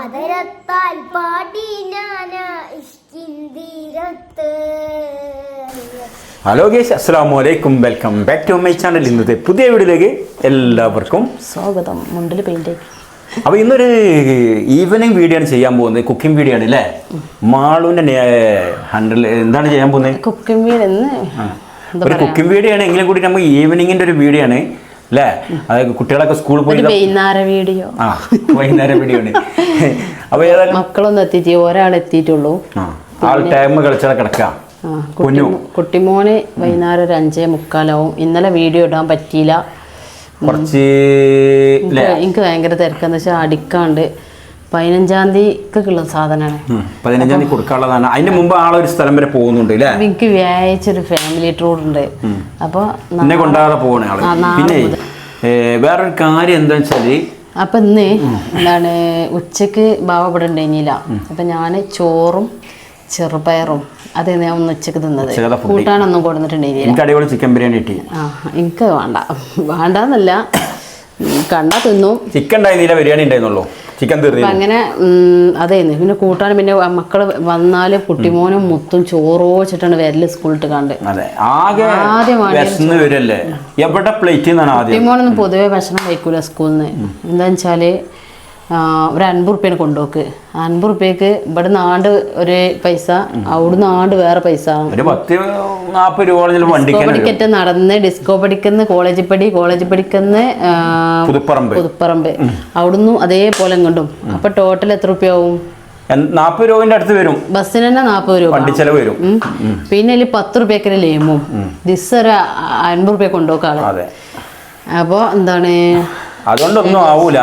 അതരത്താൽ പാടി ഞാന ഇഷ്കിന്തിരത്ത്. ഹലോ ഗേഷ് അസ്സാം വലൈക്കും welcome back to my channel. ഇന്നത്തെ പുതിയ വീഡിയോയിലേക്ക് എല്ലാവർക്കും സ്വാഗതം. മുണ്ടിൽ പെയിന്റ് അപ്പോൾ ഇന്നൊരു ഈവനിങ് വീഡിയോ ആണ് ചെയ്യാൻ പോകുന്നത്. കുക്കിംഗ് വീഡിയോ ആണ് അല്ലേ? മാളുവിന്റെ ഹൺഡ്രഡ് എന്താണ് ചെയ്യാൻ പോകുന്നത്? കുക്കിംഗ് വീഡിയോ ആണ് ഒരു കുക്കിംഗ് വീഡിയോ ആണ്. എങ്കിലും കൂടി നമുക്ക് ഈവനിങ്ങിന്റെ ഒരു വീഡിയോ ആണ്. അല്ലേ അതായത് കുട്ടികളൊക്കെ സ്കൂളിൽ പോയി വൈകുന്നേര വീഡിയോ. ആ വൈകുന്നേരം വീഡിയോ അപ്പൊ അപ്പോൾ ഏതായാലും മക്കളൊന്നും എത്തിയിട്ട് ഒരാൾ എത്തിയിട്ടുള്ളൂ. ആൾ ടൈം കളിച്ചാൽ കിടക്കാം. കുഞ്ഞു. പൊന്നു. കുട്ടി- കുട്ടിമോന് വൈകുന്നേരം ഒരു അഞ്ചേ മുക്കാലാവും. ഇന്നലെ വീഡിയോ ഇടാൻ പറ്റിയില്ല. കുറച്ച് എനിക്ക് ഭയങ്കര തിരക്കെന്ന് വെച്ചാൽ അടിക്കാണ്ട്. പതിനഞ്ചാം തീയതിക്കുള്ള സാധനമാണ്. പതിനഞ്ചാം തീയതി കൊടുക്കാനുള്ളതാണ് അതിന്റെ മുമ്പ് ആളൊരു സ്ഥലം വരെ പോകുന്നുണ്ട് അല്ലേ എനിക്ക് വ്യാഴാഴ്ച ഒരു ഫാമിലി ടൂർ ഉണ്ട്. അപ്പോൾ എന്നെ കൊണ്ടാകാതെ പോകണേ ആൾ. പിന്നെ വേറൊരു കാര്യം എന്താ വെച്ചാൽ അപ്പൊ ഇന്ന് എന്താണ് ഉച്ചയ്ക്ക് ബാവ ഇവിടെ അപ്പൊ ഞാൻ ചോറും ചെറുപയറും അത് ഞാൻ ഒന്ന് ഉച്ചയ്ക്ക് തിന്നത്. കൂട്ടാനൊന്നും കൊടുത്തിട്ടുണ്ടെങ്കിൽ എനിക്ക് അടിപൊളി ചിക്കൻ ബിരിയാണി കിട്ടി. ആ എനിക്ക് വേണ്ട. വേണ്ടെന്നല്ല. കണ്ടാ തിന്നു. ചിക്കൻ ഉണ്ടായിരുന്നില്ല ബിരിയാണി ഉണ്ടായിരുന്നുള്ളൂ. ചിക്കൻ അപ്പൊ അങ്ങനെ അതേ അതേന്ന് പിന്നെ കൂട്ടാൻ പിന്നെ മക്കൾ വന്നാൽ കുട്ടിമോനും മുത്തും ചോറോ വെച്ചിട്ടാണ് വരൽ സ്കൂളിട്ട് കണ്ട്. ആദ്യമാണ് കുട്ടിമോനൊന്നും പൊതുവെ ഭക്ഷണം കഴിക്കൂല സ്കൂളിൽ നിന്ന് എന്താന്ന് വെച്ചാൽ ഒരു അൻപത് റുപ്യാണ് കൊണ്ടുപോക്ക് അൻപത് റുപ്യക്ക് ഇവിടെ ആണ്ട് ഒരു പൈസ അവിടുന്ന് ആണ്ട് വേറെ പൈസ. ഡിസ്കോ പഠിക്കറ്റ് നടന്ന് ഡിസ്കോ പഠിക്കുന്ന കോളേജ് പടി കോളേജ് പഠിക്കുന്ന പുതുപ്പറമ്പ്. അവിടുന്ന് അതേപോലെ കൊണ്ടും അപ്പൊ ടോട്ടൽ എത്ര റുപ്യാവും നാൽപ്പത് രൂപന്റെ അടുത്ത് വരും. ബസ്സിന് തന്നെ നാൽപ്പത് രൂപ. വണ്ടി ചെലവ് വരും. പിന്നെ അതിൽ പത്ത് റുപ്യക്കര ലേമും. ദിസ് ഒരു അൻപത് റുപ്യ കൊണ്ടുപോക്കാളെ അപ്പൊ അപ്പോൾ എന്താണ്? അതുകൊണ്ടൊന്നും ആവൂല.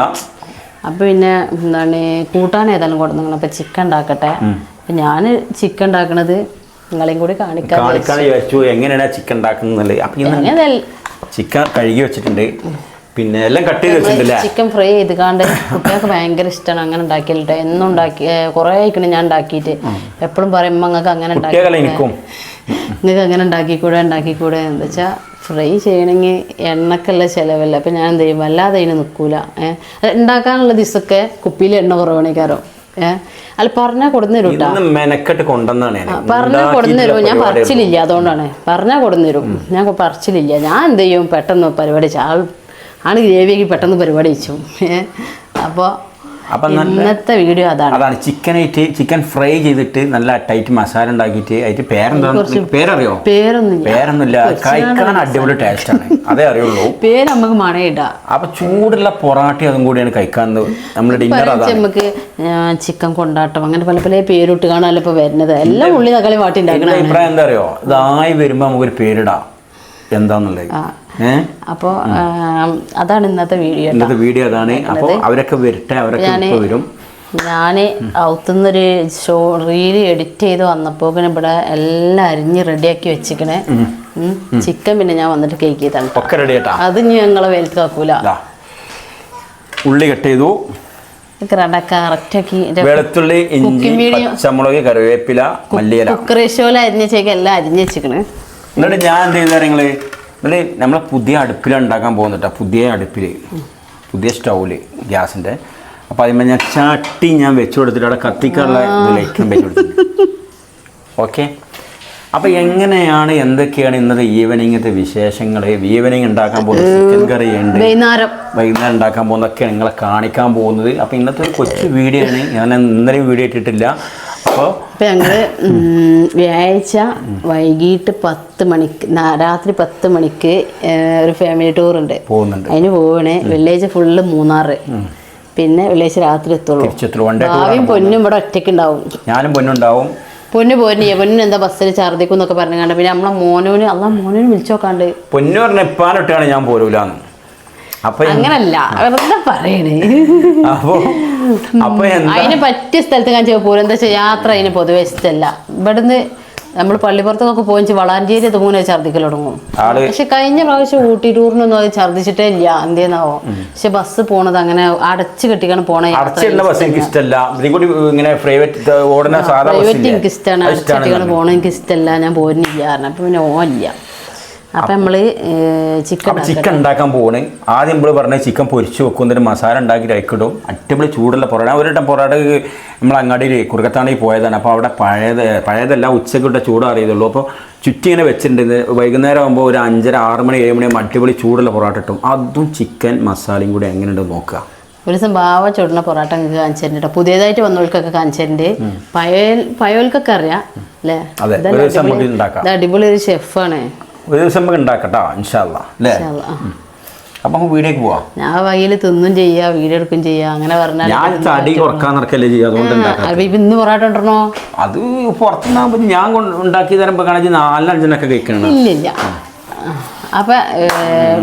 അപ്പൊ പിന്നെ എന്താണ് കൂട്ടാൻ ഏതായാലും കൊടുക്കണം അപ്പൊ ചിക്കൻ ഉണ്ടാക്കട്ടെ. അപ്പം ഞാൻ ചിക്കൻ ഉണ്ടാക്കണത് നിങ്ങളെയും കൂടി കാണിക്കാൻ കാണിക്കാൻ വിചാരിച്ചു. എങ്ങനെയാണ് ചിക്കൻ ഉണ്ടാക്കുന്നത് അപ്പൊ ചിക്കൻ കഴുകി വെച്ചിട്ടുണ്ട്. പിന്നെ എല്ലാം കട്ട് ചെയ്ത് ചിക്കൻ ഫ്രൈ ചെയ്ത് കാണ്ട് കുട്ടികൾക്ക് ഭയങ്കര ഇഷ്ടമാണ് അങ്ങനെ ഉണ്ടാക്കിയിട്ട് എന്നും ഉണ്ടാക്കി കുറേ ആയിക്കണ് ഞാൻ ഉണ്ടാക്കിയിട്ട്. എപ്പോഴും പറയും "ഉമ്മ, നിങ്ങൾക്ക് അങ്ങനെ ഉണ്ടാക്കി നിങ്ങൾക്ക് അങ്ങനെ ഉണ്ടാക്കിക്കൂടെ ഉണ്ടാക്കിക്കൂടെ? എന്താ വെച്ചാൽ ഫ്രൈ ചെയ്യണമെങ്കിൽ എണ്ണക്കുള്ള ചിലവല്ല. അപ്പം ഞാൻ എന്ത് ചെയ്യും? വല്ലാതെ അതിന് നിൽക്കൂല ഏഹ് ഉണ്ടാക്കാനുള്ള ദിവസമൊക്കെ കുപ്പിയിൽ എണ്ണ കുറവാണേക്കാരോ? ഏഹ് അല്ല പറഞ്ഞാൽ കൊടുന്നു തരും കേട്ടോ ഇന്ന് ഞാൻ. പറഞ്ഞാൽ കൊടുന്നു തരും ഞാൻ പറിച്ചിലില്ല അതുകൊണ്ടാണ്. പറഞ്ഞാൽ കൊടുന്നു തരും ഞാൻ പറിച്ചിലില്ല. ഞാൻ എന്ത് ചെയ്യും? പെട്ടെന്ന് പരിപാടി ആൾ ആണ് ഗ്രേവിയൊക്കെ പെട്ടെന്ന് പരിപാടി വെച്ചു. ഏഹ് അപ്പോൾ അപ്പൊ ഇന്നത്തെ വീഡിയോ അതാണ്. അതാണ്. ചിക്കൻ ആയിട്ട് ചിക്കൻ ഫ്രൈ ചെയ്തിട്ട് നല്ല ടൈറ്റ് മസാല ഉണ്ടാക്കിയിട്ട് അതിന്റെ പേരെന്താ? പേരറിയോ? പേരൊന്നും പേരൊന്നുമില്ല. കഴിക്കാൻ അടിപൊളി ടേസ്റ്റ് ആണ്. അതേ അറിയുള്ളൂ. പേര് നമുക്ക് മണയിടാം. അപ്പൊ ചൂടുള്ള പൊറാട്ടി അതും കൂടിയാണ് കഴിക്കാൻ നമ്മൾ ഡിന്നർ നമുക്ക് ചിക്കൻ കൊണ്ടാട്ടം അങ്ങനെ പല പല പേരിട്ട് കാണാനല്ലോ ഇപ്പൊ വരുന്നത്. എല്ലാം ഉള്ളി തക്കാളി വാട്ടി ഉണ്ടാക്കണം അഭിപ്രായം എന്താ അറിയോ? ഇതായി വരുമ്പോ നമുക്കൊരു പേരിടാം. എന്താന്നുള്ളത്. അപ്പോൾ അതാണ് ഇന്നത്തെ വീഡിയോ ഇന്നത്തെ വീഡിയോ അതാണ്. അപ്പൊ അവരൊക്കെ വരട്ടെ അവരൊക്കെ വരും. ഞാൻ ഔത്തുനിന്നൊരു ഷോ റീൽ എഡിറ്റ് ചെയ്ത് വന്നപ്പോൾ ഇവിടെ എല്ലാം അരിഞ്ഞ് റെഡിയാക്കി വെച്ചിക്കണേ ചിക്കൻ പിന്നെ ഞാൻ വന്നിട്ട് കേക്ക് ചെയ്താണ് അത് ഇനി ഞങ്ങളെ വെലുത്താക്കൂല വെക്കൂല. ഉള്ളി കട്ട് ചെയ്തു. വെളുത്തുള്ളി ഇഞ്ചി. പച്ചമുളക് കറിവേപ്പില മല്ലിയില. കുക്കറേശോല ഷോയിൽ അരിഞ്ഞ ചേക്ക് എല്ലാം അരിഞ്ഞ് വെച്ചിക്കണേ എന്നിട്ട് ഞാൻ എന്ത് ചെയ്തു നിങ്ങൾ? എന്നിട്ട് നമ്മളെ പുതിയ അടുപ്പിലുണ്ടാക്കാൻ പോകുന്നുട്ടാ പുതിയ അടുപ്പിൽ പുതിയ സ്റ്റൗവിൽ ഗ്യാസിന്റെ അപ്പോൾ അതിന്മേൽ ഞാൻ ചാട്ടി ഞാൻ വെച്ചു കൊടുത്തിട്ട് അവിടെ കത്തിക്കാനുള്ള ലൈറ്റും വെച്ചു കൊടുത്തിട്ടുണ്ട്. ഓക്കെ? അപ്പോൾ എങ്ങനെയാണ് എന്തൊക്കെയാണ് ഇന്നത്തെ ഈവനിങ്ങത്തെ വിശേഷങ്ങൾ ഈവനിങ് ഉണ്ടാക്കാൻ പോകുന്നത് ചിക്കൻ കറി ഉണ്ട്. വൈകുന്നേരം. വൈകുന്നേരം ഉണ്ടാക്കാൻ പോകുന്നതൊക്കെ നിങ്ങളെ കാണിക്കാൻ പോകുന്നത്. അപ്പോൾ ഇന്നത്തെ ഒരു കൊച്ചു വീഡിയോ ആണ്. ഞാൻ ഇന്നലെയും വീഡിയോ ഇട്ടിട്ടില്ല. അപ്പോൾ ഇപ്പം ഞങ്ങൾ വ്യാഴാഴ്ച വൈകിട്ട് പത്ത് മണിക്ക് രാത്രി പത്ത് മണിക്ക് ഒരു ഫാമിലി ടൂർ ഉണ്ട്. പോകുന്നുണ്ട്. അതിന് പോവണേ. വെള്ളിയാഴ്ച ഫുള്ള് മൂന്നാറ്. പിന്നെ വെള്ളിയാഴ്ച രാത്രി എത്തുള്ളൂ. ഭാവിയും പൊന്നും ഇവിടെ ഒറ്റയ്ക്ക് ഉണ്ടാവും ഞാനും പൊന്നുണ്ടാവും. പൊന്നു പോരുന്നില്ല പൊന്നു എന്താ ബസ്സിൽ ഛർദിക്കും എന്നൊക്കെ പറഞ്ഞു കണ്ട പിന്നെ നമ്മളെ മോനോന് അല്ല മോനോന് വിളിച്ചു നോക്കാണ്ട്. പൊന്നു പറഞ്ഞ ഇപ്പാനൊട്ടാണ് ഞാൻ പോരൂലെന്ന്. അപ്പൊ അങ്ങനല്ല. വെറുതെ പറയണേ? അപ്പൊ അപ്പൊ അതിന് പറ്റിയ സ്ഥലത്ത് ഞാൻ പോലും എന്താ വെച്ചാൽ യാത്ര അതിന് പൊതുവെ ഇഷ്ടമല്ല ഇവിടുന്ന് നമ്മൾ പള്ളിപ്പുറത്തൊക്കെ പോയി വളാഞ്ചേരി അത് മൂന്ന് ഛർദിക്കൽ തുടങ്ങും. പക്ഷെ കഴിഞ്ഞ പ്രാവശ്യം ഊട്ടി ടൂറിനൊന്നും അത് ഛർദിച്ചിട്ടേ ഇല്ല. എന്തേന്നാവോ? പക്ഷെ ബസ് പോണത് അങ്ങനെ അടച്ചു കെട്ടിക്കാണ് പോണ അടച്ചിടുന്ന ബസ് എനിക്ക് ഇഷ്ടമല്ല ഇങ്ങനെ പ്രൈവറ്റ് ഓടുന്ന സാധാ പ്രൈവറ്റ് എനിക്ക് ഇഷ്ടമാണ് അടച്ചിട്ടാണ് പോണത് എനിക്ക് ഇഷ്ടമല്ല ഞാൻ പോരുന്നില്ല. കാരണം അപ്പൊ പിന്നെ ഓ ഇല്ല. അപ്പം നമ്മൾ ചിക്കൻ ചിക്കൻ ഉണ്ടാക്കാൻ പോവാണ് ആദ്യം നമ്മൾ പറഞ്ഞ ചിക്കൻ പൊരിച്ച് വെക്കും എന്നിട്ട് മസാല ഉണ്ടാക്കി അയക്കിടും അടിപൊളി ചൂടുള്ള പൊറോട്ട. ഒരു വട്ടം പൊറോട്ട നമ്മൾ അങ്ങാടിയിൽ കുറുക്കത്താണെങ്കിൽ പോയതാണ്. അപ്പോൾ അവിടെ പഴയത് പഴയതെല്ലാം ഉച്ചക്കിട്ട ചൂട് അറിയതുള്ളൂ അപ്പോൾ ചുറ്റി ഇങ്ങനെ വെച്ചിട്ടുണ്ട് വൈകുന്നേരം ആകുമ്പോൾ ഒരു അഞ്ചര ആറ് മണി ഏഴ് മണി അടിപൊളി ചൂടുള്ള പൊറോട്ട ഇട്ടും അതും ചിക്കൻ മസാലയും കൂടി എങ്ങനെയുണ്ട് നോക്കുക. ഒരു ദിവസം ബാവ ചുടുന്ന പൊറോട്ട നിങ്ങൾക്ക് കാണിച്ചു തരുന്നുണ്ട് കേട്ടോ. പുതിയതായിട്ട് വന്നവർക്കൊക്കെ കാണിച്ചു തരുന്നുണ്ട് പയോൽ പയോൽക്കൊക്കെ അറിയാം അല്ലേ? അടിപൊളി ഒരു ഷെഫാണ് ഒരു ദിവസം നമുക്ക് ഉണ്ടാക്കട്ടോ ഇൻഷാല്ല അല്ലേ അപ്പം നമുക്ക് വീടേക്ക് പോവാം. ഞാൻ വകയിൽ തിന്നും ചെയ്യാ വീടെടുക്കും എടുക്കും ചെയ്യാ അങ്ങനെ പറഞ്ഞാൽ ഞാൻ തടി കുറയ്ക്കാൻ നടക്കല്ലേ ചെയ്യാ അതുകൊണ്ട് ഇന്ന് പൊറോട്ട ഉണ്ടോ അത് പുറത്തുനിന്നാകുമ്പോൾ ഞാൻ ഉണ്ടാക്കി തരുമ്പോ കാണിച്ച് നാലഞ്ചിനൊക്കെ കഴിക്കണം ഇല്ലില്ല അപ്പൊ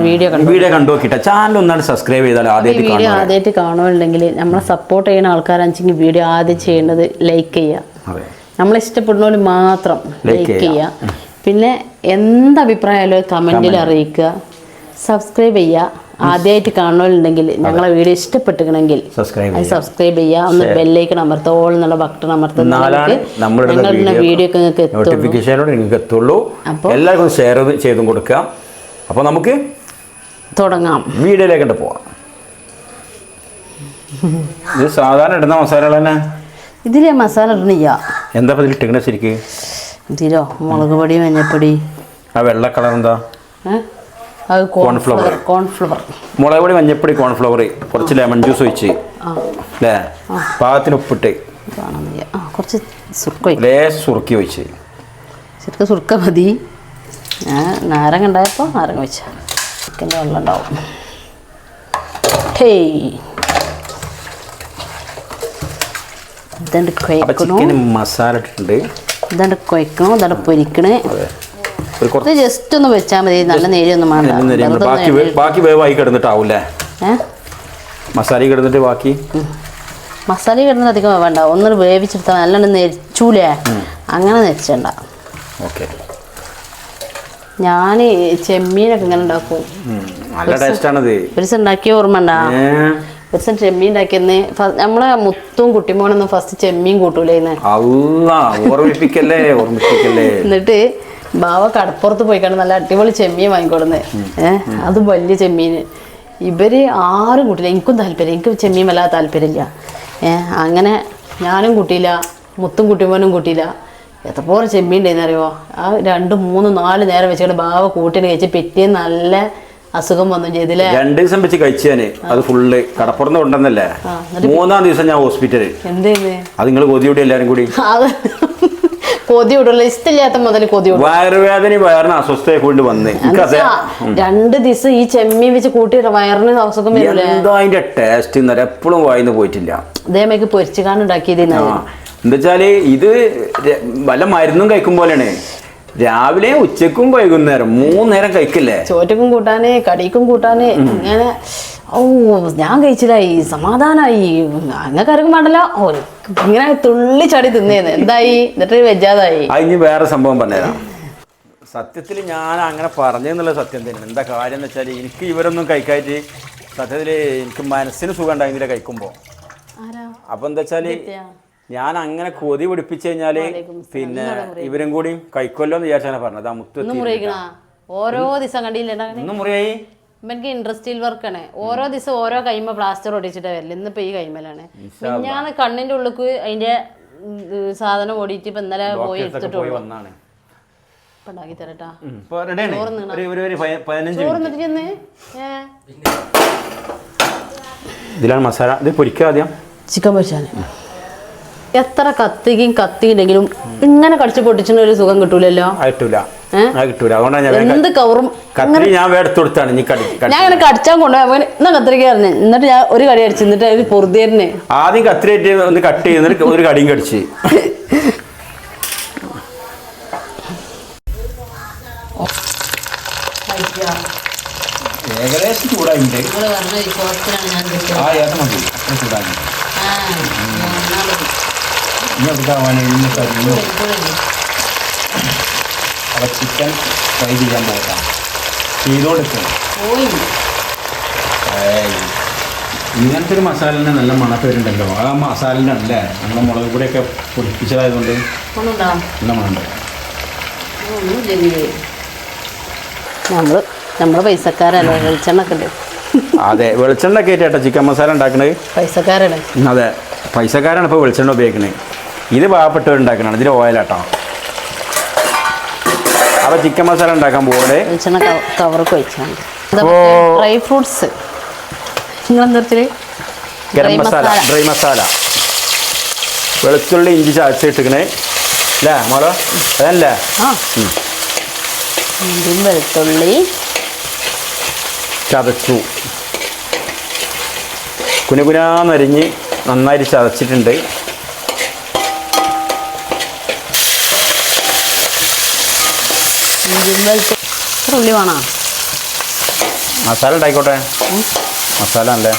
വീഡിയോ കണ്ടു? വീഡിയോ കണ്ടു നോക്കിട്ടെ. ചാനൽ ഒന്നാണ് സബ്സ്ക്രൈബ് ചെയ്താൽ ആദ്യമായിട്ട് വീഡിയോ ആദ്യമായിട്ട് കാണുന്നുണ്ടെങ്കിൽ നമ്മളെ സപ്പോർട്ട് ചെയ്യുന്ന ആൾക്കാരാണെച്ചെങ്കിൽ വീഡിയോ ആദ്യം ചെയ്യേണ്ടത് ലൈക്ക് ചെയ്യുക അതെ. നമ്മളെ ഇഷ്ടപ്പെടുന്നവർ മാത്രം ലൈക്ക് ചെയ്യുക. പിന്നെ എന്ത് അഭിപ്രായമായാലും കമന്റിൽ അറിയിക്കുക. സബ്സ്ക്രൈബ് ചെയ്യുക. ആദ്യമായിട്ട് കാണുന്നുണ്ടെങ്കിൽ ഞങ്ങളെ വീഡിയോ ഇഷ്ടപ്പെട്ടിരിക്കണമെങ്കിൽ സബ്സ്ക്രൈബ് ചെയ്യുക. ഒന്ന് ബെല്ലേക്ക് അമർത്തുക ഓൾ എന്നുള്ള ബട്ടൺ അമർത്തുന്ന വീഡിയോ നിങ്ങൾക്ക് എത്തുള്ളൂ. നോട്ടിഫിക്കേഷനോട് നിങ്ങൾക്ക് എത്തുള്ളൂ. അപ്പോൾ- എല്ലാവർക്കും ഷെയർ ചെയ്തും കൊടുക്കുക. അപ്പോൾ നമുക്ക് തുടങ്ങാം. വീഡിയോയിലേക്ക് പോവാം. ഇത് സാധാരണ ഇടുന്ന മസാല തന്നെ? ഇതിലെ മസാല ഇടുന്നില്ല എന്താ ഇതിൽ ഇട്ടിക്കണ ശരിക്ക്? ഇതിലോ മുളക് പൊടി മഞ്ഞപ്പൊടി. ആ വെള്ള കളർ എന്താ? അത് കോൺഫ്ലവർ. കോൺഫ്ലവർ മുളക് പൊടി മഞ്ഞപ്പൊടി കോൺഫ്ലവർ. കുറച്ച് ലെമൺ ജ്യൂസ് ഒഴിച്ച്. അല്ലേ പാകത്തിന് ഉപ്പിട്ട്. കുറച്ച് സുർക്ക ലേസ് സുറുക്കി ഒഴിച്ച്. ശരിക്കും സുർക്ക മതി. ഞാൻ നാരങ്ങ ഉണ്ടായപ്പോൾ നാരങ്ങ വെച്ച ചിക്കന്റെ വെള്ളം ഉണ്ടാവും. ഹേയ്. ചിക്കന് മസാല ഇട്ടിട്ടുണ്ട്. ഇതാണ്ട് കുഴക്കണം ഇതാണ്ട് പൊരിക്കണേ. ഇത് ജസ്റ്റ് ഒന്ന് വെച്ചാൽ മതി നല്ല നേരിയൊന്നും വേണ്ട ബാക്കി ബാക്കി വേവായി കിടന്നിട്ടാവൂലേ മസാല കിടന്നിട്ട് ബാക്കി? മസാല കിടന്നിട്ട് അധികം വേണ്ട ഒന്ന് വേവിച്ചെടുത്താൽ നല്ലോണം നെരിച്ചൂലേ? അങ്ങനെ നെരിച്ചണ്ട. ഓക്കെ. ഞാൻ ചെമ്മീനൊക്കെ ഇങ്ങനെ ഉണ്ടാക്കും. ഒരു ദിവസം ഉണ്ടാക്കിയ ഓർമ്മ ഉണ്ടാ. ഒരു ദിവസം ചെമ്മീൻ ഉണ്ടാക്കിയെന്ന് നമ്മളെ മുത്തും കുട്ടിമോനൊന്നും ഫസ്റ്റ് ചെമ്മീൻ കൂട്ടൂലേന്ന്. അല്ല ഓർമ്മിപ്പിക്കല്ലേ ഓർമ്മിപ്പിക്കല്ലേ. എന്നിട്ട് ബാവ കടപ്പുറത്ത് പോയി കണ്ട് നല്ല അടിപൊളി ചെമ്മീൻ വാങ്ങിക്കൊടുന്ന്. ഏഹ് അത് വലിയ ചെമ്മീൻ ഇവർ ആരും കൂട്ടില്ല എനിക്കും താല്പര്യം. എനിക്ക് ചെമ്മീൻ വല്ലാതെ താല്പര്യമില്ല. ഏഹ് അങ്ങനെ ഞാനും കൂട്ടിയില്ല മുത്തും കുട്ടിമോനും കൂട്ടിയില്ല. എത്രപോലെ ചെമ്മീൻ ഉണ്ടായിരുന്നു അറിയോ ആ രണ്ട് മൂന്ന് നാല് നേരം വെച്ചുകൊണ്ട് ബാവ കൂട്ടിന് കഴിച്ച് പിറ്റേന്ന് നല്ല അസുഖം വന്നു ചെയ്തില്ലേ രണ്ട് ദിവസം വെച്ച് കഴിച്ചാന് അത് ഫുള്ള് കടപ്പുറന്ന് കൊണ്ടുവന്നല്ലേ? മൂന്നാം ദിവസം ഞാൻ ഹോസ്പിറ്റലിൽ അത് നിങ്ങൾ കൊതിയോടി എല്ലാരും കൂടി. അത് കൊതി വിടുള്ള ഇഷ്ടമില്ലാത്ത മുതൽ കൊതി വിടും വയറുവേദന വയറിന് അസ്വസ്ഥയെ കൊണ്ട് വന്ന്. രണ്ട് ദിവസം ഈ ചെമ്മീൻ വെച്ച് കൂട്ടിയിട്ട് വയറിന് അസുഖം വരില്ലേ എന്തോ അതിന്റെ ടേസ്റ്റ് എന്നറിയ എപ്പോഴും വായിന്ന് പോയിട്ടില്ല. ഇതേമേക്ക് പൊരിച്ചുകാണ്ട് ഉണ്ടാക്കിയതിന്. എന്താ എന്താച്ചാൽ ഇത് വല്ല മരുന്നും കഴിക്കും പോലെയാണ്. രാവിലെ ഉച്ചക്കും വൈകുന്നേരം മൂന്നേരം കഴിക്കില്ലേ? ചോറ്റക്കും കൂട്ടാനേ കടിക്കും കൂട്ടാനേ ഇങ്ങനെ ഓ ഞാൻ കഴിച്ചില്ലായി സമാധാനായി. അങ്ങനെ ആർക്കും വേണ്ടല്ലോ. ഇങ്ങനെ തുള്ളി ചടി തിന്നേന്ന്. എന്തായി? എന്നിട്ട് വെജാതായി. അതിന് വേറെ സംഭവം പറഞ്ഞുതരാം. സത്യത്തിൽ ഞാൻ അങ്ങനെ പറഞ്ഞെന്നുള്ള സത്യം തന്നെ എന്താ കാര്യം എന്ന് വെച്ചാൽ എനിക്ക് ഇവരൊന്നും കഴിക്കായിട്ട് സത്യത്തിൽ എനിക്ക് മനസ്സിന് സുഖം ഉണ്ടായിരുന്നില്ല കഴിക്കുമ്പോൾ അപ്പം എന്താ വെച്ചാൽ ഞാൻ അങ്ങനെ കൊതി പിടിപ്പിച്ചു കഴിഞ്ഞാൽ പിന്നെ ഇവരും കൂടി കൈക്കൊല്ലോ എന്ന് വിചാരിച്ചാണ് പറഞ്ഞത്. ആ മുത്തു ഓരോ ദിവസം കണ്ടില്ലേ? ഇന്ന് മുറിയായി? എനിക്ക് ഇൻട്രസ്റ്റിൽ വർക്കാണ്. ഓരോ ദിവസം ഓരോ കൈമ പ്ലാസ്റ്റർ ഒടിച്ചിട്ട് വരില്ല ഇന്നിപ്പോ ഈ കൈമലാണ്. ഞാൻ കണ്ണിന്റെ ഉള്ളിക്ക് അതിന്റെ സാധനം ഓടിയിട്ട് ഇപ്പൊ ഇന്നലെ പോയി എടുത്തിട്ടുള്ളൂ. ഉണ്ടാക്കി തരട്ടാ. ഇതിലാണ് മസാല. ഇത് പൊരിക്കുക ആദ്യം. ചിക്കൻ പൊരിച്ചാണ് എത്ര കത്തിക്കും കത്തിയില്ലെങ്കിലും ഇങ്ങനെ കടിച്ചു പൊട്ടിച്ചിന് ഒരു സുഖം കിട്ടൂലല്ലോ? കിട്ടൂല. ഏ? അത് കിട്ടൂല. അതുകൊണ്ടാണ് ഞാൻ എന്ത് കവറും കത്തിരി ഞാൻ വേറെ എടുത്ത് കൊടുത്താണ്. നീ കടി കടി- ഞാൻ ഇങ്ങനെ കടിച്ചാൻ കൊണ്ടുപോയി. എന്നാ കത്തിരിക്കായിരുന്നു എന്നിട്ട് ഞാൻ ഒരു കടി അടിച്ചു. എന്നിട്ട് ഒരു പൊറുതിയറിന് ആദ്യം കത്തിരി ഒന്ന് കട്ട് ചെയ്യുന്നിട്ട് ഒരു കടിയും കടിച്ച്. ഏകദേശം ചൂടായിട്ടുണ്ട്. ആ ഏത മതി. ചൂടായി ഇനി എടുക്കാവാൻ ഇന്ന് കഴിഞ്ഞു അപ്പോൾ ചിക്കൻ ഫ്രൈ ചെയ്യാൻ പോകാം ചെയ്തോടുക്കണം ഇങ്ങനത്തെ ഒരു മസാലിന് നല്ല മണത്ത് വരുന്നുണ്ടല്ലോ ആ മസാലിന്റെ അല്ലേ? നമ്മൾ മുളക് പൊടിയൊക്കെ പൊടിപ്പിച്ചതായതുകൊണ്ട് നല്ല മണമുണ്ട്. പൈസക്കാരല്ലേ? വെളിച്ചെണ്ണ ഒക്കെ ഉണ്ട് അതെ വെളിച്ചെണ്ണ കയറ്റിയാട്ടോ ചിക്കൻ മസാല ഉണ്ടാക്കണത്? പൈസക്കാരാണ് അതെ പൈസക്കാരാണ് ഇപ്പോൾ വെളിച്ചെണ്ണ ഉപയോഗിക്കുന്നത് ഇത് പാവപ്പെട്ടവർ ഉണ്ടാക്കണം ഇതിൽ ഓയിലാട്ടോ അപ്പോൾ ചിക്കൻ മസാല ഉണ്ടാക്കാൻ പോലെ കവർക്ക് വെച്ചാൽ. Dry fruits garam masala. Dry masala വെളുത്തുള്ളി ഇഞ്ചി ചതച്ചിട്ടിക്കണേ അല്ലേ മോളോ? അതല്ലേ? ഇഞ്ചിയും വെളുത്തുള്ളി. ചതച്ചു. കുനുകുനാന്നരിഞ്ഞ് നന്നായിട്ട് ചതച്ചിട്ടുണ്ട്. ഉള്ളി വേണോ? മസാല ഉണ്ടായിക്കോട്ടെ. മസാല അല്ലേ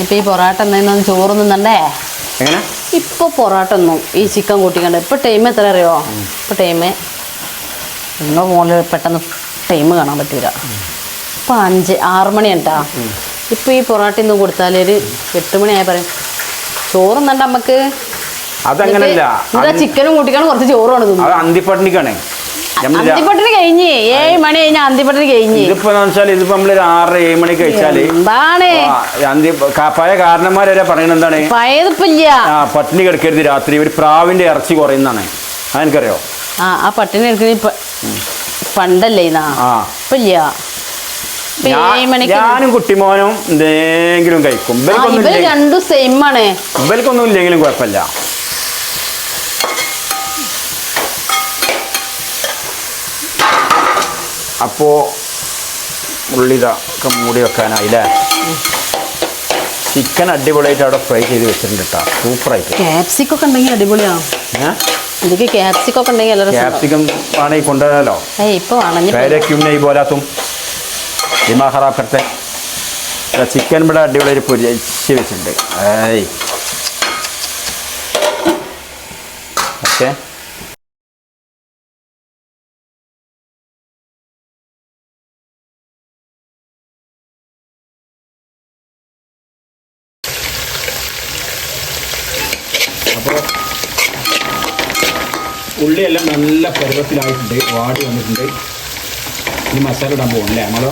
ഇപ്പം ഈ പൊറാട്ട എന്തെങ്കിലും ചോറ് നിന്നണ്ടേ എങ്ങനെ? ഇപ്പോൾ പൊറാട്ട ഒന്നും ഈ ചിക്കൻ കൂട്ടിക്കണ്ട. ഇപ്പോൾ ടൈം എത്ര അറിയോ? ഇപ്പോൾ ടൈം നിങ്ങൾ മോളിൽ പെട്ടെന്ന് ടൈം കാണാൻ പറ്റൂല. ഇപ്പൊ അഞ്ച് ആറ് മണി കേട്ടാ ഇപ്പം ഈ പൊറാട്ട ഇന്ന് കൊടുത്താൽ ഒരു എട്ട് മണിയായി പറയും. ചോറ് തിന്നണ്ട നമുക്ക് അതങ്ങനല്ല. ചിക്കനും കൂട്ടിക്കാണ് കുറച്ച് ചോറ് വേണം തിന്നു അത് അന്തിപ്പട്ടിണിക്കാണ്. അന്തിപ്പട്ടിന് കഴിഞ്ഞ്. ഏഴ് മണി കഴിഞ്ഞ അന്തിപ്പട്ടിന് കഴിഞ്ഞ്. ഇതിപ്പോ വെച്ചാൽ ഇതിപ്പോ നമ്മളൊരു ആറ് ഏഴ് മണി കഴിച്ചാൽ എന്താണ്? അന്തി കാപ്പായ കാരണന്മാരെ പറയുന്നത് എന്താണ്? പഴയതിപ്പില്ല. ആ പട്ടിണി കിടക്കരുത് രാത്രി. ഒരു പ്രാവിന്റെ ഇറച്ചി കുറയുന്നതാണ്. അതെനിക്കറിയോ? ആ ആ പട്ടിണി കിടക്കുന്ന പണ്ടല്ലേ ആ. ഇപ്പില്ല. ഞാനും കുട്ടിമോനും എന്തെങ്കിലും കഴിക്കും. ഇവൽക്കൊന്നും രണ്ടും സെയിം ആണ്. ഇവർക്കൊന്നും ഇല്ലെങ്കിലും കുഴപ്പമില്ല. അപ്പോൾ ഉള്ളിത ഒക്കെ മൂടി വെക്കാനായില്ലേ? ചിക്കൻ അടിപൊളിയായിട്ട് അവിടെ ഫ്രൈ ചെയ്ത് വെച്ചിട്ടുണ്ട് കേട്ടോ സൂപ്പറായിട്ട്. ക്യാപ്സിക്കൊക്കെ അടിപൊളിയാണ് ക്യാപ്സിക്കം പോലാത്തും. ചിക്കൻ ഇവിടെ അടിപൊളിയായിട്ട് പൊരിച്ച് വെച്ചിട്ടുണ്ട്. ഏയ്. ഓക്കെ. നല്ല പരുവത്തിലായിട്ടുണ്ട് വാടി വന്നിട്ടുണ്ട്. ഈ മസാല ഇടാൻ പോകണല്ലേ നമ്മളോ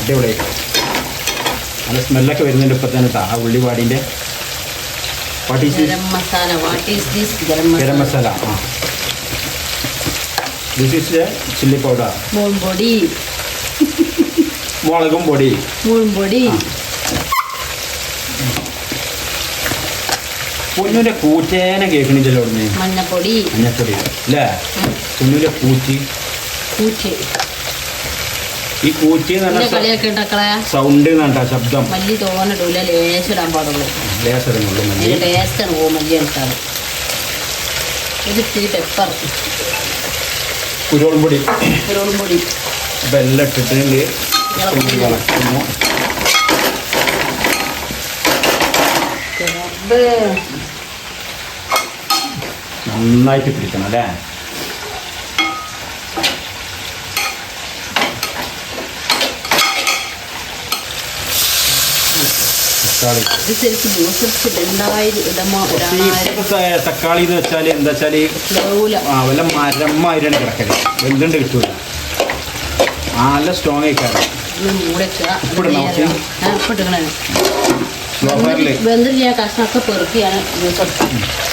അടിപൊളി. നല്ല സ്മെല്ലൊക്കെ വരുന്നുണ്ട് ഇപ്പം തന്നെ കേട്ടോ ആ ഉള്ളി വാടിന്റെ what is masala what is this garam masala? ആ. ദിസ് ഈസ് ചില്ലി പൗഡർ മുളകും പൊടി. മുൾപൊടി പൊന്നിന്റെ കൂറ്റേനെ കേൾക്കണില്ലല്ലോ അവിടുന്ന്. മഞ്ഞപ്പൊടി. മഞ്ഞപ്പൊടി. അല്ലേ? പൊന്നിന്റെ കൂറ്റി കൂറ്റി ഈ കൂറ്റി സൗണ്ട് എന്നാട്ടാ ശബ്ദം. മല്ലി തോന്നിട്ടില്ല ലേശം ഇടാൻ പാടുള്ളൂ. ലേശം മല്ലി അതിന് ടേസ്റ്റാണ് പോകും മല്ലി എടുത്താൽ ഇത് ഇത്തിരി പെപ്പർ കുരുവോളം പൊടി. കുരുമുളകും പൊടി. വെല്ലം ഇട്ടിട്ടുണ്ട്. കിടബ്. നന്നായിട്ട് പിടിക്കണം അല്ലേ? തക്കാളി. എന്ന് വെച്ചാൽ എന്താ വെച്ചാൽ ആ വല്ല മരമായിട്ടാണ് കിടക്കൽ. വെന്തുണ്ട് കിട്ടൂല. നല്ല സ്ട്രോങ് ആയിക്കാരം മൂടൊക്കെ വെന്തില്ല കഷ്ണമൊക്കെ പെറുക്കിയാണ്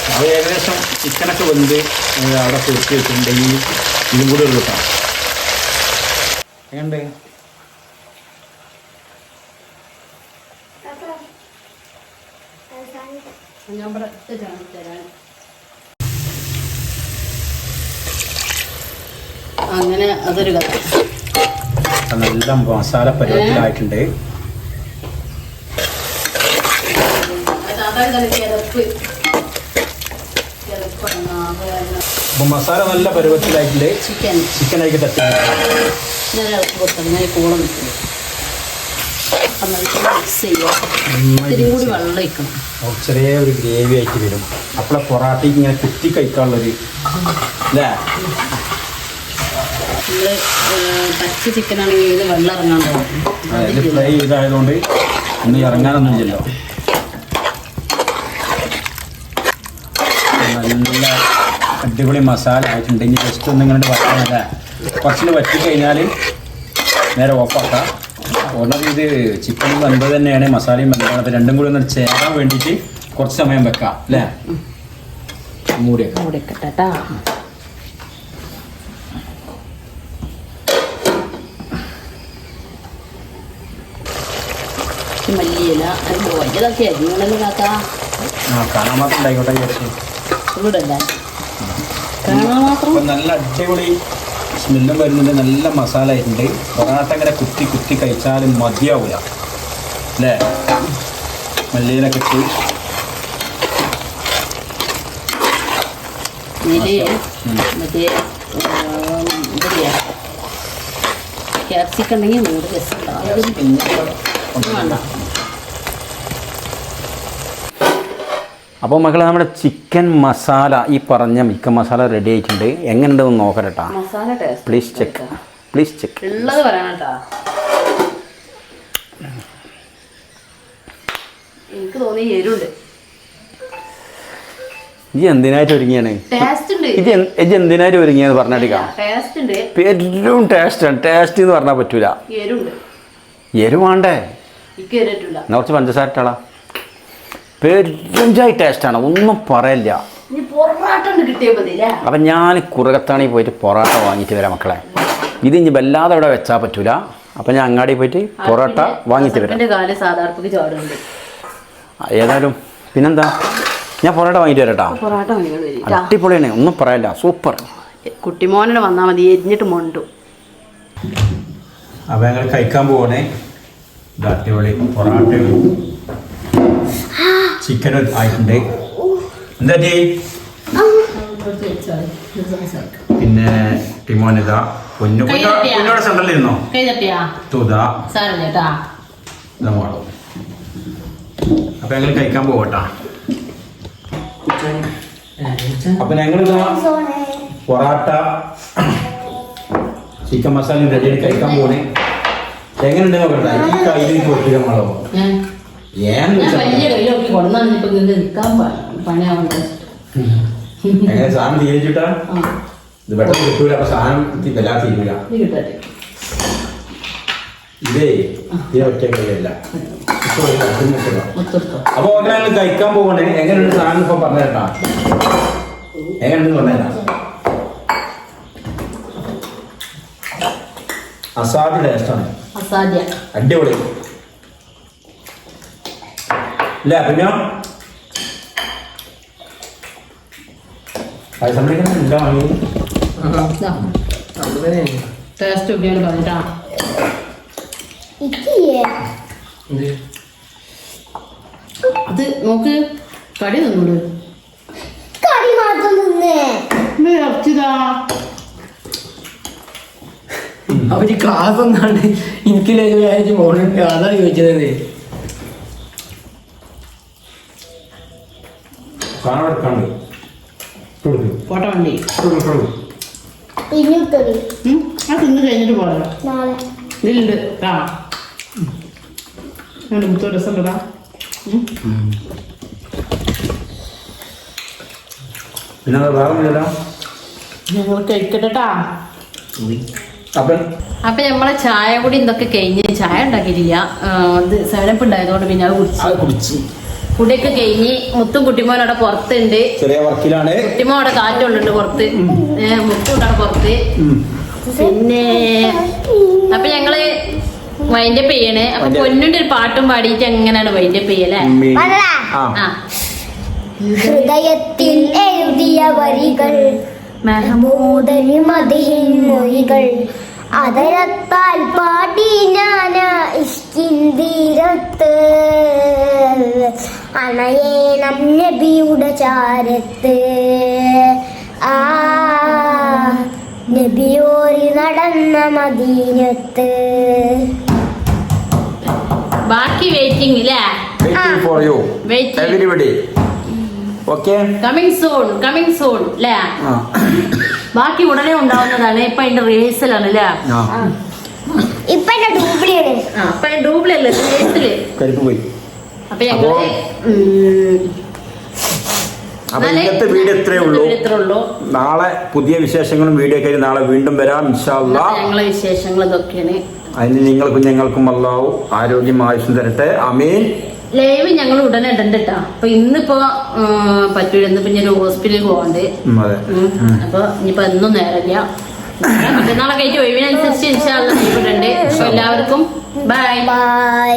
അത് ഏകദേശം ചിക്കനൊക്കെ വെന്ത് അവിടെ പൊരിച്ച് വെച്ചിട്ടുണ്ടെങ്കിൽ ഇതും കൂടി ഒരു കിട്ടാം എങ്ങനെയുണ്ട്? ഞാൻ. അങ്ങനെ അതൊരു കഥ. നല്ല മസാല പരുവത്തിലായിട്ടുണ്ട്. അപ്പം മസാല നല്ല പരുവത്തിലായിട്ടില്ലേ? ചിക്കൻ ചിക്കനായിട്ട് തട്ടി അപ്പോൾ ചെറിയ ഒരു ഗ്രേവി ആയിട്ട് വരും. അപ്പോളെ പൊറാട്ട ഇങ്ങനെ കുത്തി കഴിക്കാനുള്ളൊരു അല്ലേ പച്ച ചിക്കൻ ആണെങ്കിൽ വെള്ളം ഇറങ്ങാൻ ഫ്രൈ ചെയ്തായതുകൊണ്ട് ഇന്ന് ഇറങ്ങാനൊന്നും ഇല്ലല്ലോ നല്ല അടിപൊളി മസാല ആയിട്ടുണ്ട്. ഇനി ജസ്റ്റ് ഒന്ന് ഇങ്ങനെ വറ്റാനല്ലേ കുറച്ചിന് വറ്റി കഴിഞ്ഞാൽ നേരെ ഓഫാക്കാം ഉടനെ ഇത് ചിക്കൻ വെന്തത് തന്നെയാണ്. മസാലയും വെന്തതാണ് അപ്പോൾ രണ്ടും കൂടി ഒന്ന് ചേരാൻ വേണ്ടിയിട്ട് കുറച്ച് സമയം വെക്കാം അല്ലേ? മല്ലിയില കാക്കാ ആ കാണാൻ മാത്രം ഉണ്ടായിക്കോട്ടെ വിചാരിച്ചു. ഇവിടെ നല്ല അടിപൊളി സ്മെല്ലും വരുന്നുണ്ട്. നല്ല മസാല ആയിട്ടുണ്ട്. പൊറാട്ട ഇങ്ങനെ കുത്തി കുത്തി കഴിച്ചാലും മതിയാവില്ല അല്ലേ? മല്ലിയിലൊക്കെ ഇട്ട്. ക്യാപ്സിക്കുണ്ടെങ്കിൽ രസം വേണ്ട. അപ്പോൾ മക്കളെ നമ്മുടെ ചിക്കൻ മസാല ഈ പറഞ്ഞ മിക്ക മസാല റെഡി ആയിട്ടുണ്ട്. എങ്ങനെയുണ്ടെന്ന് നോക്കരട്ടാ പ്ലീസ് ചെക്ക് പ്ലീസ് ചെക്ക് ഉള്ളത് പറയണം കേട്ടാ എനിക്ക് തോന്നി എരുണ്ട്. ഇത് എന്തിനായിട്ട് ഒരുങ്ങിയാണ്? ഇത് ഇത് എന്തിനായിട്ട് ഒരുങ്ങിയെന്ന് പറഞ്ഞിട്ടിക്കാം പെരും ടേസ്റ്റാണ് ടേസ്റ്റ് എന്ന് പറഞ്ഞാൽ പറ്റൂല. എരുവാണ്ടേ കുറച്ച് പഞ്ചസാര ഇട്ടാളാ. പെരുംചായി ടേസ്റ്റാണ് ഒന്നും പറയില്ല. അപ്പം ഞാൻ കുറുകത്താണി പോയിട്ട് പൊറോട്ട വാങ്ങിയിട്ട് വരാം മക്കളെ. ഇത് ഇനി വല്ലാതെ ഇവിടെ വെച്ചാൽ പറ്റൂല. അപ്പം ഞാൻ അങ്ങാടി പോയിട്ട് പൊറോട്ട വാങ്ങിയിട്ട് വരാം. ഏതായാലും പിന്നെന്താ? ഞാൻ പൊറോട്ട വാങ്ങിയിട്ട് വരാട്ടാ അടിപൊളിയാണ്. ഒന്നും പറയില്ല. സൂപ്പർ. കുട്ടിമോനെ വന്നാൽ മതി. എരിഞ്ഞിട്ട് മൊണ്ടു. അപ്പം ഞങ്ങൾ കഴിക്കാൻ പോകണേ അടിപൊളി പൊറോട്ടയും ചിക്കനും ആയിട്ടുണ്ട്. എന്താ ടീ പിന്നെ ടിമോനിത. പൊന്നു? പൊന്നോടെ സെന്ററിലിരുന്നോ തുതാ. അപ്പൊ ഞങ്ങൾ കഴിക്കാൻ പോവട്ടാ. അപ്പൊ ഞങ്ങൾ പൊറാട്ട ചിക്കൻ മസാല റെഡി കഴിക്കാൻ പോണേ. എങ്ങനെയുണ്ട് നോക്കട്ടെ. ഈ കയ്യിൽ പൊട്ടി നമ്മളോ ഏന്ന് വെച്ചാൽ കൊണ്ടാണ് ഇപ്പൊ എങ്ങനെ സാധനം തീരിച്ചിട്ടാ ഇത് പെട്ടെന്ന് കിട്ടൂല അപ്പൊ സാധനം തി- വല്ലാതെ തീരൂല ഇത് കിട്ടട്ടെ. ഇതേ ഇതിനെ ഒറ്റ കഴിയില്ല മുത്തെടുത്തോ അപ്പൊ അങ്ങനെ ഞങ്ങൾ കഴിക്കാൻ പോകണേ എങ്ങനെയുണ്ട് സാധനം ഇപ്പൊ പറഞ്ഞേട്ടാ എങ്ങനെയുണ്ട് പറഞ്ഞേട്ടാ അസാധ്യ ടേസ്റ്റാണ് അസാധ്യ. അടിപൊളി. ഇല്ല പിന്നെ പൈസമ്മളിക്കുന്ന എന്താ വാങ്ങിയത്? ടേസ്റ്റ് ഒക്കെയാണ് പറഞ്ഞിട്ടാ. അത് നോക്ക്. കടി തന്നോട്? കറി മാത്രം നിന്നേ ഇറച്ചിതാ. അവർ ക്ലാസ് ഒന്നാണ്ട് എനിക്ക് വിചാരിച്ച് മോണിട്ട് അതാ ചോദിച്ചത്. ഫോട്ടോ വണ്ടി തിന്ന് കഴിഞ്ഞിട്ട് പോരാ നാളെ. ഇതിലുണ്ട്. ആ ഞാൻ മുത്തോ രസം ഉണ്ടതാ പിന്നെ അത് വേറെ ഒന്നുമില്ലല്ലോ ഞങ്ങൾ കഴിക്കട്ടെട്ടാ. അപ്പം അപ്പൊ നമ്മളെ ചായ കൂടി ഇതൊക്കെ കഴിഞ്ഞ് ചായ ഉണ്ടാക്കിയിട്ടില്ല. ഇത് സെവനപ്പ് ഉണ്ടായതുകൊണ്ട് പിന്നെ അത് കുടിച്ച്. കുടിയൊക്കെ കഴിഞ്ഞ് മുത്തും കുട്ടിമോൻ അവിടെ പുറത്തുണ്ട്. ചെറിയ വർക്കിലാണ്. കുട്ടിമോ അവിടെ കാറ്റുള്ളുണ്ട് പുറത്ത്. മുത്തും ഉണ്ട് അവിടെ പുറത്ത്. പിന്നെ അപ്പൊ ഞങ്ങൾ വൈൻഡപ്പ് ചെയ്യണേ. അപ്പൊ പൊന്നുണ്ട് ഒരു പാട്ടും പാടിയിട്ട് എങ്ങനെയാണ് വൈൻഡപ്പ് ആ. ഹൃദയത്തിൽ എഴുതിയ വരികൾ മഹമൂദരി മതിഹിൻ മൊഴികൾ അതരത്താൽ പാടി ഞാനാ ഇഷ്കിന്തിരത്ത് അണയേണം നബിയുടെ ചാരത്ത്. ആ നബിയോരി നടന്ന മദീനത്ത്. ബാക്കി വെയിറ്റിംഗ് ഇല്ലേ waiting for you Waiting. Everybody okay coming soon coming soon അല്ലേ ആ. ബാക്കി ഉടനെ ഉണ്ടാവുന്നതാണ്. ഇപ്പൊ അതിന്റെ റിഹേഴ്സലാണ് അല്ലേ? ഇപ്പൊ ഡൂബിൾ അല്ലേ? കരിപ്പ് പോയി. അപ്പൊ ഞങ്ങൾ അപ്പോ- ഉം, അപ്പൊ എന്നാലേ ഇന്നത്തെ വീഡിയോ ഉള്ളൂ. ഇത്രേ ഉള്ളൂ. നാളെ പുതിയ വിശേഷങ്ങളും വീഡിയോ ഒക്കെ നാളെ വീണ്ടും വരാം. ഇൻഷാല്ലാ ഞങ്ങളെ വിശേഷങ്ങൾ ഇതൊക്കെയാണ്. അതിന് നിങ്ങൾക്കും ഞങ്ങൾക്കും അല്ലാവും ആരോഗ്യം ആയുസും തരട്ടെ. അമീൻ ലൈവ് ഞങ്ങൾ ഉടനെ ഇടണ്ടിട്ടാ അപ്പൊ ഇന്നിപ്പോ പറ്റൂല. ഇന്ന് പിന്നെ ഒരു ഹോസ്പിറ്റലിൽ പോവാണ്ട്. അപ്പൊ ഇനിയിപ്പോ എന്നും നേരമില്ല മറ്റന്നാളൊക്കെ ആയിട്ട് ഒഴിവിനനുസരിച്ച് ലൈവ് ഇടണ്ട് എല്ലാവർക്കും ബൈ ബൈ